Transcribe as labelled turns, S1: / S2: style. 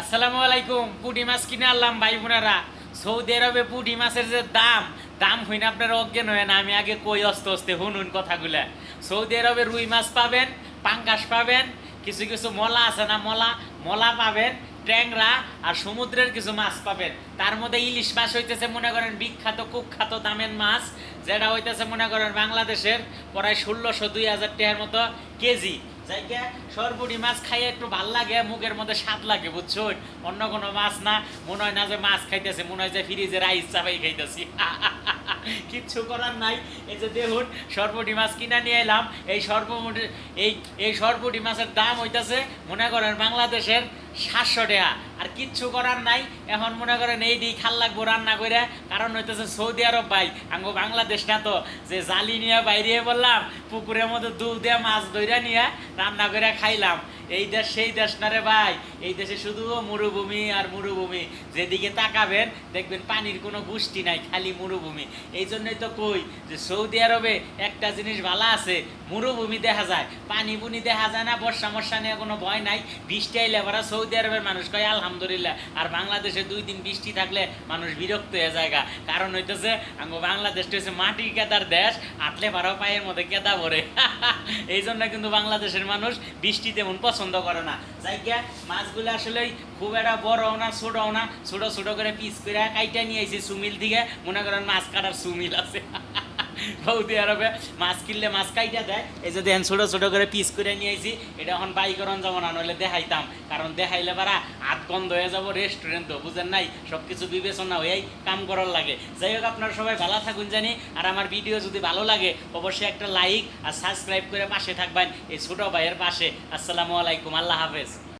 S1: আসসালামু আলাইকুম, পুঁটি মাছ কিনে আনলাম ভাই বোনেরা। সৌদি আরবে পুঁটি মাছের যে দাম দাম হইনা আপনারা অজ্ঞান হয় না, আমি আগে কই অস্তে অস্তে হুনুন কথাগুলা। সৌদি আরবে রুই মাছ পাবেন, পাঙ্গাস পাবেন, কিছু কিছু মলা আছে না মলা মলা পাবেন, ট্যাংরা আর সমুদ্রের কিছু মাছ পাবেন। তার মধ্যে ইলিশ মাছ হইতেছে, মনে করেন বিখ্যাত, কুখ্যাত দামের মাছ, যেটা হইতেছে মনে করেন বাংলাদেশের প্রায় ষোলোশো, দুই হাজার টাকার মতো কেজি। সরপুরি মাছ খাইয়ে একটু ভালো লাগে, মুখের মধ্যে স্বাদ লাগে, বুঝছ? অন্য কোনো মাছ না, মনে হয় না যে মাছ খাইতেছে, মনে হয় যে ফ্রিজে রাইস চাপাই খাইতেছি। কিচ্ছু করার নাই। এই যে দেখুন, সরপুটি মাছ কিনা নিয়ে এলাম। এই সর্বমোটি এই এই সরপুটি মাছের দাম হইতাছে, মনে করেন বাংলাদেশের সাতশো টাকা। আর কিচ্ছু করার নাই, এখন মনে করেন এই দিই খাল লাগবো রান্না করে কারণ হইতেছে সৌদি আরব ভাই, আঙ্গো বাংলাদেশ না তো। যে জালি নিয়ে বাইরে বললাম, পুকুরের মধ্যে দুধ দিয়ে মাছ ধইরা নিয়ে রান্না করে খাইলাম। এই দেশ, সেই দেশ না রে ভাই। এই দেশে শুধু মরুভূমি আর মরুভূমি। যেদিকে তাকাবেন, দেখবেন পানির কোনো গোষ্ঠী নাই, খালি মরুভূমি। এই জন্যই তো কই যে সৌদি আরবে একটা জিনিস ভালো আছে, মরুভূমি দেখা যায়। পানি বুনি দেখা যায় না, বর্ষা মর্ষা নিয়ে কোনো ভয় নাই। বৃষ্টি আইলে আবার সৌদি আরবের মানুষ কয়, আলহামদুলিল্লাহ। আর বাংলাদেশে দুই দিন বৃষ্টি থাকলে মানুষ বিরক্ত হয়ে যায়। কারণ হইতেছে, আঙ্গো বাংলাদেশটা হচ্ছে মাটি কেদার দেশ আটলে বারো পায়ের মধ্যে কেদা ভরে এই জন্য কিন্তু বাংলাদেশের মানুষ বৃষ্টি তেমন পছন্দ করে না। যাই গিয়া মাছগুলো আসলে খুব একটা বড় না, ছোট না, ছোট ছোট করে পিস করে কাইটা নিয়ে আইছে সুমিল দিকে মনে করেন মাছ কাটার সুমিল আছে। সৌদি আরবে মাছ কিনলে মাছ কাইটা দেয়। এই যে দেখেন ছোট ছোট করে পিস করে নিয়ে আইছি, এটা এখন বাইকরণ যাব না নইলে দেখাইতাম। কারণ দেখাইলে পারা হাত বন্ধ হয়ে যাব রেস্টুরেন্ট তো বুঝেন নাই? সব কিছু বিবেচনা হয়েই কাম করার লাগে। যাই হোক, আপনারা সবাই ভালো থাকুন জানি। আর আমার ভিডিও যদি ভালো লাগে, অবশ্যই একটা লাইক আর সাবস্ক্রাইব করে পাশে থাকবেন, এই ছোট ভাইয়ের পাশে। আসসালামু আলাইকুম, আল্লাহ হাফেজ।